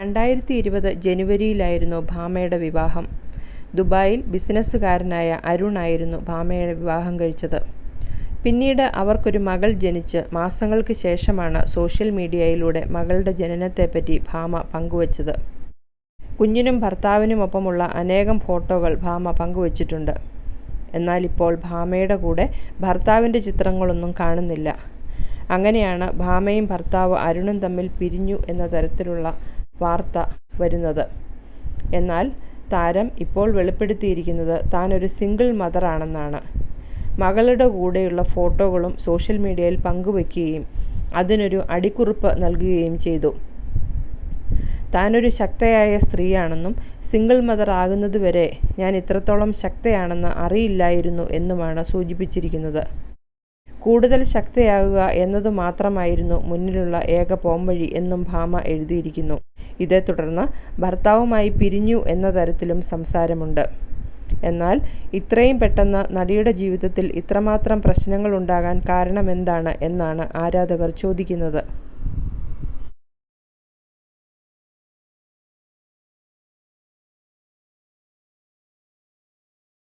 രണ്ടായിരത്തി ഇരുപത് ജനുവരിയിലായിരുന്നു ഭാമയുടെ വിവാഹം. ദുബായിൽ ബിസിനസ്സുകാരനായ അരുണായിരുന്നു ഭാമയുടെ വിവാഹം കഴിച്ചത്. പിന്നീട് അവർക്കൊരു മകൾ ജനിച്ച് മാസങ്ങൾക്ക് ശേഷമാണ് സോഷ്യൽ മീഡിയയിലൂടെ മകളുടെ ജനനത്തെപ്പറ്റി ഭാമ പങ്കുവച്ചത്. കുഞ്ഞിനും ഭർത്താവിനുമൊപ്പമുള്ള അനേകം ഫോട്ടോകൾ ഭാമ പങ്കുവച്ചിട്ടുണ്ട്. എന്നാൽ ഇപ്പോൾ ഭാമയുടെ കൂടെ ഭർത്താവിന്റെ ചിത്രങ്ങളൊന്നും കാണുന്നില്ല. അങ്ങനെയാണ് ഭാമയും ഭർത്താവ് അരുണും തമ്മിൽ പിരിഞ്ഞു എന്ന തരത്തിലുള്ള വാർത്ത വരുന്നത്. എന്നാൽ താരം ഇപ്പോൾ വെളിപ്പെടുത്തിയിരിക്കുന്നത് താൻ ഒരു സിംഗിൾ മദറാണെന്നാണ് മകളുടെ കൂടെയുള്ള ഫോട്ടോകളും സോഷ്യൽ മീഡിയയിൽ പങ്കുവയ്ക്കുകയും അതിനൊരു അടിക്കുറിപ്പ് നൽകുകയും ചെയ്തു. താനൊരു ശക്തയായ സ്ത്രീയാണെന്നും സിംഗിൾ മദർ ആകുന്നതുവരെ ഞാൻ ഇത്രത്തോളം ശക്തയാണെന്ന് അറിയില്ലായിരുന്നു എന്നുമാണ് സൂചിപ്പിച്ചിരിക്കുന്നത്. കൂടുതൽ ശക്തയാകുക എന്നതു മാത്രമായിരുന്നു മുന്നിലുള്ള ഏക പോംവഴി എന്നും ഭാമ എഴുതിയിരിക്കുന്നു. ഇതേ തുടർന്ന് ഭർത്താവുമായി പിരിഞ്ഞു എന്ന തരത്തിലും സംസാരമുണ്ട്. എന്നാൽ ഇത്രയും പെട്ടെന്ന് നടിയുടെ ജീവിതത്തിൽ ഇത്രമാത്രം പ്രശ്നങ്ങൾ ഉണ്ടാകാൻ കാരണമെന്താണ് എന്നാണ് ആരാധകർ ചോദിക്കുന്നത്.